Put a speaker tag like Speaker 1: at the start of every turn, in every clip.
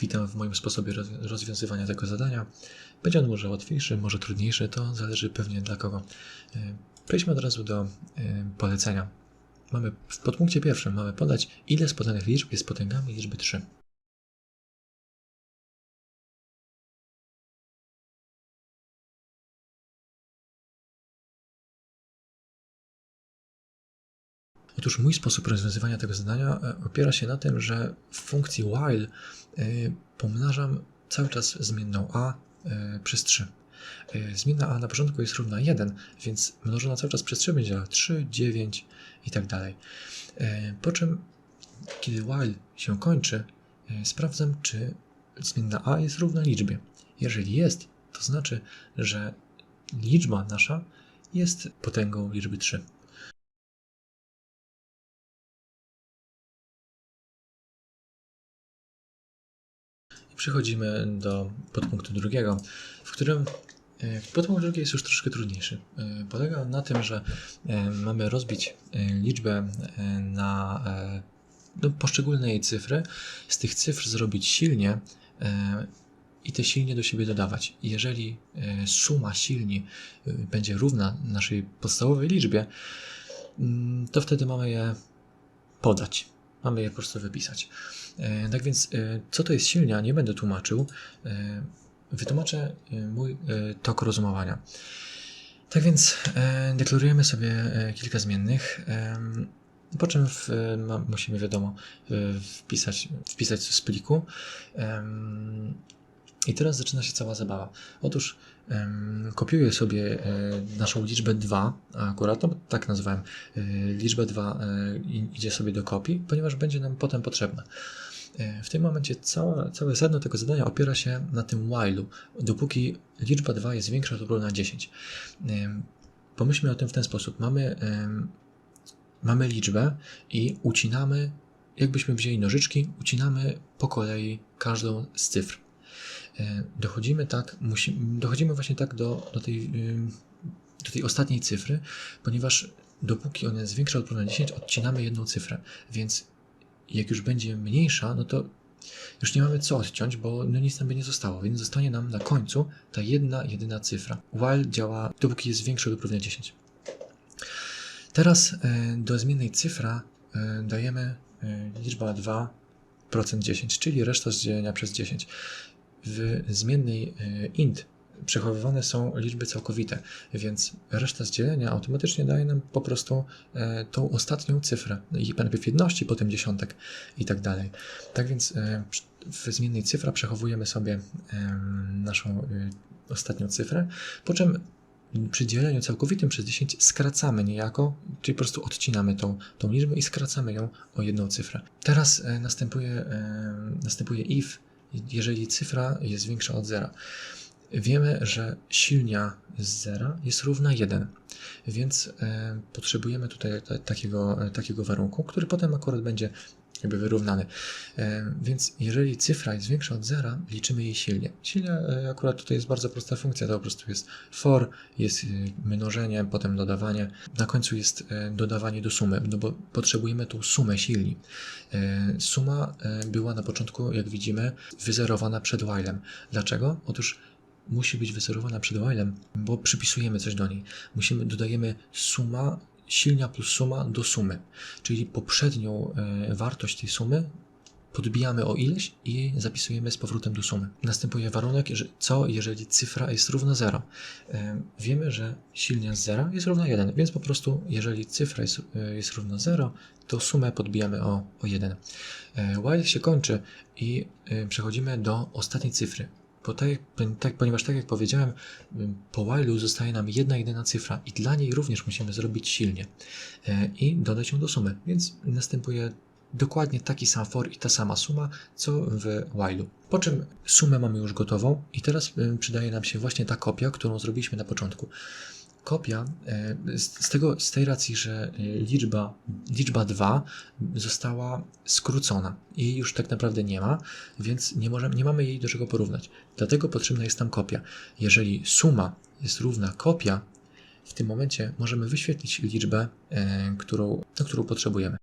Speaker 1: Witam w moim sposobie roz- rozwiązywania tego zadania. Będzie on może łatwiejszy, może trudniejszy, to zależy pewnie dla kogo. E, Przejdźmy od razu do e, polecenia. Mamy w podpunkcie pierwszym mamy podać, ile z podanych liczb jest potęgami liczby 3. Otóż mój sposób rozwiązywania tego zadania e, opiera się na tym, że w funkcji while e, pomnażam cały czas zmienną a e, przez 3. E, Zmienna a na początku jest równa 1, więc mnożona cały czas przez 3 będzie miała 3, 9 i tak dalej. Po czym, kiedy while się kończy, sprawdzam, czy zmienna a jest równa liczbie. Jeżeli jest, to znaczy, że liczba nasza jest potęgą liczby 3. przechodzimy do podpunktu drugiego, w którym e, podpunkt drugi jest już troszkę trudniejszy. E, Polega on na tym, że e, mamy rozbić liczbę na no, poszczególne jej cyfry, z tych cyfr zrobić silnie i te silnie do siebie dodawać. Jeżeli suma silni będzie równa naszej podstawowej liczbie, mm, to wtedy mamy je podać. Mamy je po prostu wypisać. E, Tak więc, e, co to jest silnia, nie będę tłumaczył. E, Wytłumaczę mój tok rozumowania. Tak więc deklarujemy sobie kilka zmiennych, po czym w, musimy, wiadomo, wpisać, wpisać z pliku. I teraz zaczyna się cała zabawa. Otóż kopiuję sobie e, naszą liczbę 2, a akurat no, tak nazwałem, e, liczbę 2 e, idzie sobie do kopii, ponieważ będzie nam potem potrzebna. W tym momencie całe, całe sedno tego zadania opiera się na tym while'u, dopóki liczba 2 jest większa lub równa 10. Em, Pomyślmy o tym w ten sposób. Mamy, mamy liczbę i ucinamy, jakbyśmy wzięli nożyczki, ucinamy po kolei każdą z cyfr. E, Dochodzimy tak, dochodzimy właśnie tak do, do, tej, ym, do tej ostatniej cyfry, ponieważ dopóki ona jest większa lub równa 10, odcinamy jedną cyfrę, więc jak już będzie mniejsza, no to już nie mamy co odciąć, bo no nic nam by nie zostało, więc zostanie nam na końcu ta jedna, jedyna cyfra. While działa dopóki jest większe lub równe 10. Teraz e, do zmiennej cyfra e, dajemy liczba 2% 10, czyli reszta dzielenia przez 10. W zmiennej e, int przechowywane są liczby całkowite, więc reszta z dzielenia automatycznie daje nam po prostu e, tą ostatnią cyfrę. I najpierw jedności, potem dziesiątek i tak dalej. Tak więc e, w zmiennej cyfra przechowujemy sobie naszą ostatnią cyfrę, po czym przy dzieleniu całkowitym przez 10 skracamy niejako, czyli po prostu odcinamy tą, tą liczbę i skracamy ją o jedną cyfrę. Teraz następuje, następuje if, jeżeli cyfra jest większa od zera. Wiemy, że silnia z zera jest równa 1, więc e, potrzebujemy tutaj ta, takiego, e, takiego warunku, który potem akurat będzie jakby wyrównany. E, więc jeżeli cyfra jest większa od zera, liczymy jej silnie. Silnia e, akurat tutaj jest bardzo prosta funkcja, to po prostu jest for, jest e, mnożenie, potem dodawanie, na końcu jest dodawanie do sumy, no bo potrzebujemy tą sumę silni. Suma była na początku, jak widzimy, wyzerowana przed while'em. Dlaczego? Otóż musi być wyzerowana przed while'em, bo przypisujemy coś do niej. Musimy, dodajemy suma, silnia plus suma do sumy. Czyli poprzednią e, wartość tej sumy podbijamy o ileś i zapisujemy z powrotem do sumy. Następuje warunek, co jeżeli cyfra jest równa 0. E, wiemy, że silnia z 0 jest równa 1, więc po prostu jeżeli cyfra jest, e, jest równa 0, to sumę podbijamy o, o 1. E, while się kończy i e, przechodzimy do ostatniej cyfry. Bo tak, tak, ponieważ tak jak powiedziałem, po while'u zostaje nam jedna jedyna cyfra i dla niej również musimy zrobić silnie e, i dodać ją do sumy. Więc następuje dokładnie taki sam for i ta sama suma, co w while'u. Po czym sumę mamy już gotową i teraz przydaje nam się właśnie ta kopia, którą zrobiliśmy na początku. Kopia e, z, tego, z tej racji, że e, liczba, liczba 2 została skrócona jej już tak naprawdę nie ma, więc nie, możemy, nie mamy jej do czego porównać. Dlatego potrzebna jest tam kopia. Jeżeli suma jest równa kopia, w tym momencie możemy wyświetlić liczbę, e, którą, którą potrzebujemy.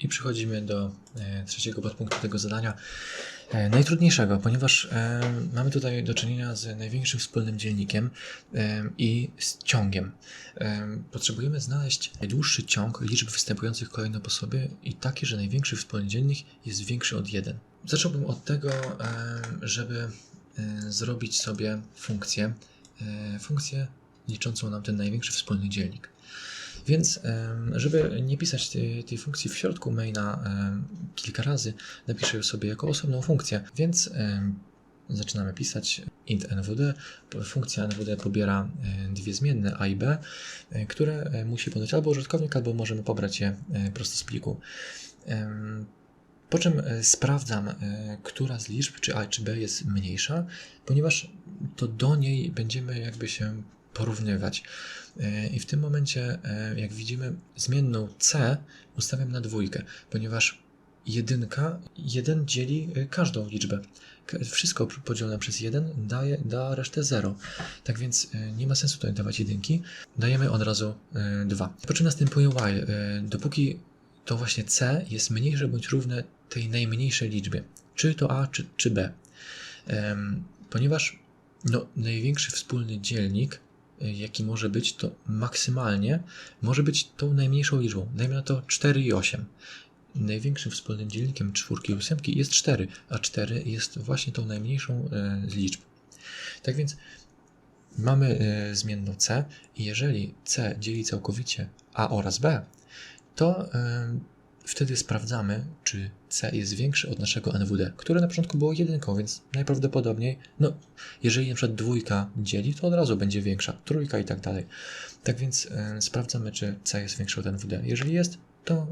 Speaker 1: I przechodzimy do e, trzeciego podpunktu tego zadania, e, najtrudniejszego, ponieważ e, mamy tutaj do czynienia z największym wspólnym dziennikiem e, i z ciągiem. Potrzebujemy znaleźć najdłuższy ciąg liczb występujących kolejno po sobie i taki, że największy wspólny dziennik jest większy od 1. Zacząłbym od tego, żeby zrobić sobie funkcję, funkcję liczącą nam ten największy wspólny dzielnik. Więc, żeby nie pisać tej, tej funkcji w środku maina kilka razy, napiszę ją sobie jako osobną funkcję. Więc zaczynamy pisać int nwd. Funkcja nwd pobiera dwie zmienne a i b, e, które e, musi podać albo użytkownik, albo możemy pobrać je e, prosto z pliku. Po czym sprawdzam, która z liczb, czy a czy b jest mniejsza, ponieważ to do niej będziemy jakby się porównywać. E, I w tym momencie, e, jak widzimy, zmienną c ustawiam na dwójkę, ponieważ jedynka, jeden dzieli e, każdą liczbę. Wszystko podzielone przez jeden daje, da resztę 0. Tak więc nie ma sensu tutaj dawać jedynki. Dajemy od razu 2. Po czym następuje while. E, Dopóki to właśnie c jest mniejsze bądź równe tej najmniejszej liczbie. Czy to a, czy, czy b. Ponieważ no, największy wspólny dzielnik y, jaki może być, to maksymalnie może być tą najmniejszą liczbą. Dajmy na to 4 i 8. Największym wspólnym dzielnikiem czwórki i ósemki jest 4, a 4 jest właśnie tą najmniejszą e, z liczb. Tak więc mamy e, zmienną c i jeżeli c dzieli całkowicie a oraz b, to wtedy sprawdzamy, czy c jest większy od naszego NWD, które na początku było jedynką, więc najprawdopodobniej, no, jeżeli na przykład dwójka dzieli, to od razu będzie większa, trójka i tak dalej. Tak więc e, sprawdzamy, czy c jest większe od NWD. Jeżeli jest, to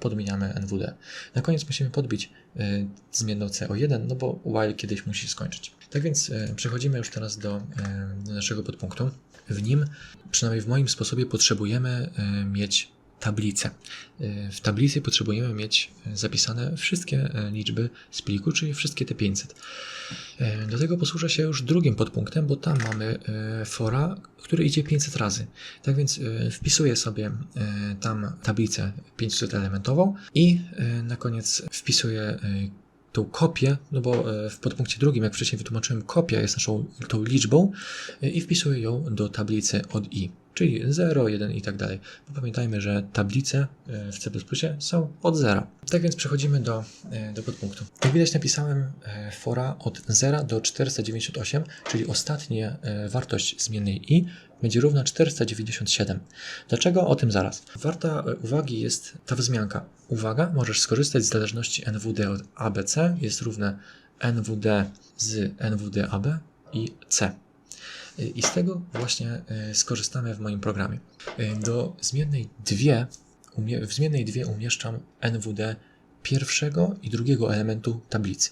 Speaker 1: podmieniamy NWD. Na koniec musimy podbić e, zmienną c o 1, no bo while kiedyś musi skończyć. Tak więc e, przechodzimy już teraz do, e, do naszego podpunktu. W nim, przynajmniej w moim sposobie, potrzebujemy mieć tablicę. E, W tablicy potrzebujemy mieć e, zapisane wszystkie e, liczby z pliku, czyli wszystkie te 500. E, Do tego posłużę się już drugim podpunktem, bo tam mamy fora, który idzie 500 razy. Tak więc wpisuję sobie tam tablicę 500 elementową i na koniec wpisuję tą kopię, no bo w podpunkcie drugim, jak wcześniej wytłumaczyłem, kopia jest naszą tą liczbą i wpisuję ją do tablicy od i, czyli 0, 1 i tak dalej. Bo pamiętajmy, że tablice e, w C++ są od 0. Tak więc przechodzimy do, e, do podpunktu. Jak widać napisałem e, fora od 0 do 498, czyli ostatnia wartość zmiennej i będzie równa 497. Dlaczego? O tym zaraz. Warta uwagi jest ta wzmianka. Uwaga, możesz skorzystać z zależności NWD od ABC jest równe NWD z NWD AB i C. I z tego właśnie y, skorzystamy w moim programie. Y, Do zmiennej 2, umie- w zmiennej 2 umieszczam NWD pierwszego i drugiego elementu tablicy.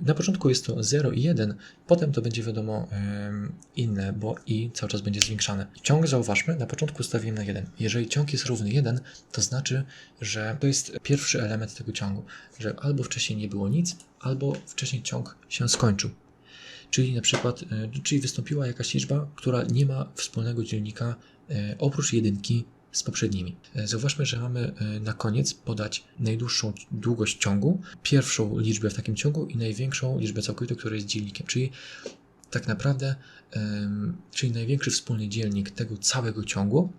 Speaker 1: Na początku jest to 0 i 1, potem to będzie wiadomo em, inne, bo i cały czas będzie zwiększane. Ciąg zauważmy, na początku ustawiłem na 1. Jeżeli ciąg jest równy 1, to znaczy, że to jest pierwszy element tego ciągu, że albo wcześniej nie było nic, albo wcześniej ciąg się skończył. Czyli na przykład, e, czyli wystąpiła jakaś liczba, która nie ma wspólnego dzielnika e, oprócz jedynki z poprzednimi. E, Zauważmy, że mamy na koniec podać najdłuższą długość ciągu, pierwszą liczbę w takim ciągu i największą liczbę całkowitą, która jest dzielnikiem. Czyli tak naprawdę, czyli największy wspólny dzielnik tego całego ciągu,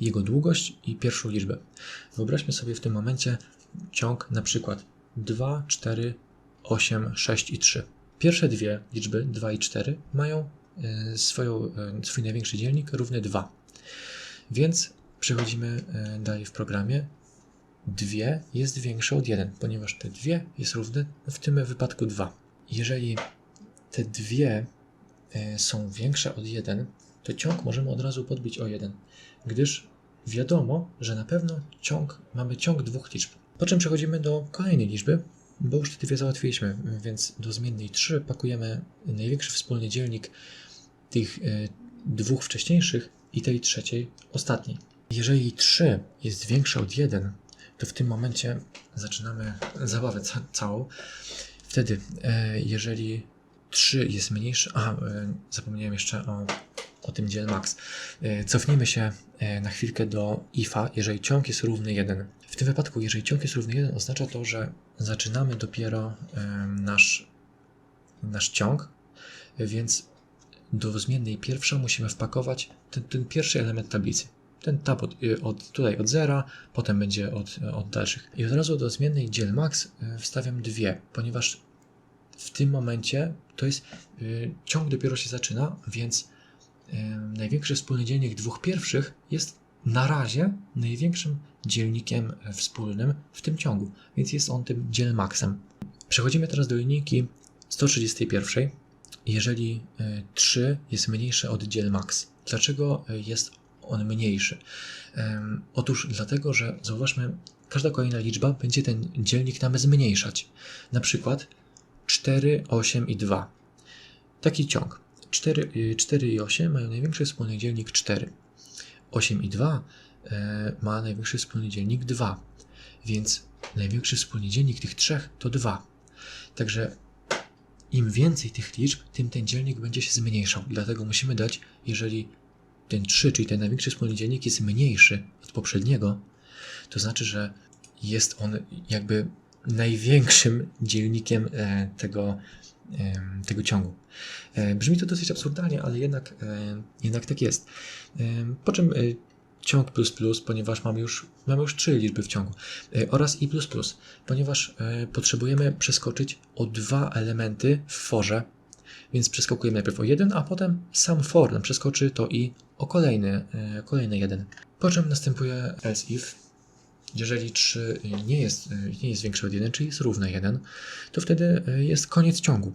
Speaker 1: jego długość i pierwszą liczbę. Wyobraźmy sobie w tym momencie ciąg na przykład 2, 4, 8, 6 i 3. Pierwsze dwie liczby, 2 i 4, mają e, swoją, e, swój największy dzielnik równy 2. Więc przechodzimy e, dalej w programie. 2 jest większe od 1, ponieważ te 2 jest równe w tym wypadku 2. Jeżeli te dwie są większe od 1, to ciąg możemy od razu podbić o 1, gdyż wiadomo, że na pewno ciąg, mamy ciąg dwóch liczb. Po czym przechodzimy do kolejnej liczby, bo już te dwie załatwiliśmy, więc do zmiennej 3 pakujemy największy wspólny dzielnik tych e, dwóch wcześniejszych i tej trzeciej, ostatniej. Jeżeli 3 jest większe od 1, to w tym momencie zaczynamy zabawę ca- całą. Wtedy, e, jeżeli 3 jest mniejsze. A, e, zapomniałem jeszcze o o tym dziel max. E, Cofnijmy się e, na chwilkę do ifa, jeżeli ciąg jest równy 1. W tym wypadku, jeżeli ciąg jest równy 1, oznacza to, że zaczynamy dopiero nasz, nasz ciąg, więc do zmiennej pierwsza musimy wpakować ten, ten pierwszy element tablicy. Ten tab od, od, tutaj od zera, potem będzie od, od dalszych. I od razu do zmiennej dziel max wstawiam dwie, ponieważ w tym momencie to jest y, ciąg dopiero się zaczyna, więc y, największy wspólny dzielnik dwóch pierwszych jest na razie największym dzielnikiem wspólnym w tym ciągu, więc jest on tym dziel maxem. Przechodzimy teraz do linijki 131. Jeżeli y, 3 jest mniejsze od dziel max. Dlaczego y, jest on mniejszy? Otóż dlatego, że zauważmy, każda kolejna liczba będzie ten dzielnik nam zmniejszać. Na przykład 4, 8 i 2. Taki ciąg. 4, y, 4 i 8 mają największy wspólny dzielnik 4. 8 i 2 e, ma największy wspólny dzielnik 2. Więc największy wspólny dzielnik tych trzech to 2. Także im więcej tych liczb, tym ten dzielnik będzie się zmniejszał. Dlatego musimy dać, jeżeli ten 3, czyli ten największy wspólny dzielnik jest mniejszy od poprzedniego, to znaczy, że jest on jakby największym dzielnikiem e, tego, e, tego ciągu. E, Brzmi to dosyć absurdalnie, ale jednak, jednak tak jest. Po czym ciąg plus plus, ponieważ mamy już, mamy już trzy liczby w ciągu, oraz i plus plus, ponieważ potrzebujemy przeskoczyć o dwa elementy w forze, więc przeskakujemy najpierw o jeden, a potem sam for przeskoczy to i o kolejny, kolejny jeden. Po czym następuje else if, jeżeli 3 nie jest, nie jest większe od 1, czyli jest równe 1, to wtedy e, jest koniec ciągu.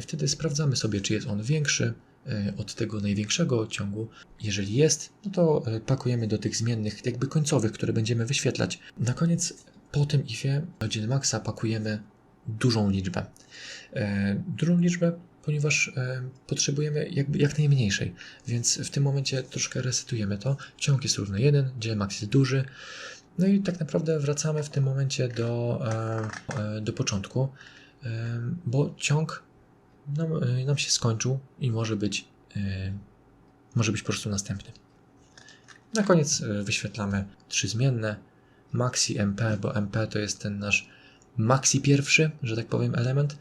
Speaker 1: Wtedy sprawdzamy sobie, czy jest on większy od tego największego ciągu. Jeżeli jest, no to pakujemy do tych zmiennych, jakby końcowych, które będziemy wyświetlać. Na koniec, po tym ifie, do maxa pakujemy dużą liczbę. Dużą liczbę, ponieważ potrzebujemy jakby jak najmniejszej, więc w tym momencie troszkę resetujemy to. Ciąg jest równy 1, dziel max jest duży. No i tak naprawdę wracamy w tym momencie do, e, e, do początku, e, bo ciąg nam, nam się skończył i może być, może być po prostu następny. Na koniec wyświetlamy trzy zmienne. Maxi MP, bo MP to jest ten nasz maxi pierwszy, że tak powiem, element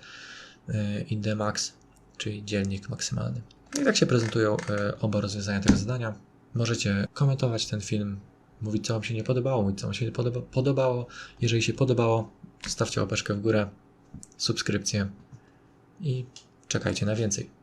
Speaker 1: i Dmax, czyli dzielnik maksymalny. I tak się prezentują oba rozwiązania tego zadania. Możecie komentować ten film, mówić co Wam się nie podobało, mówić co Wam się podoba, podobało. Jeżeli się podobało, stawcie łapeczkę w górę, subskrypcję i czekajcie na więcej.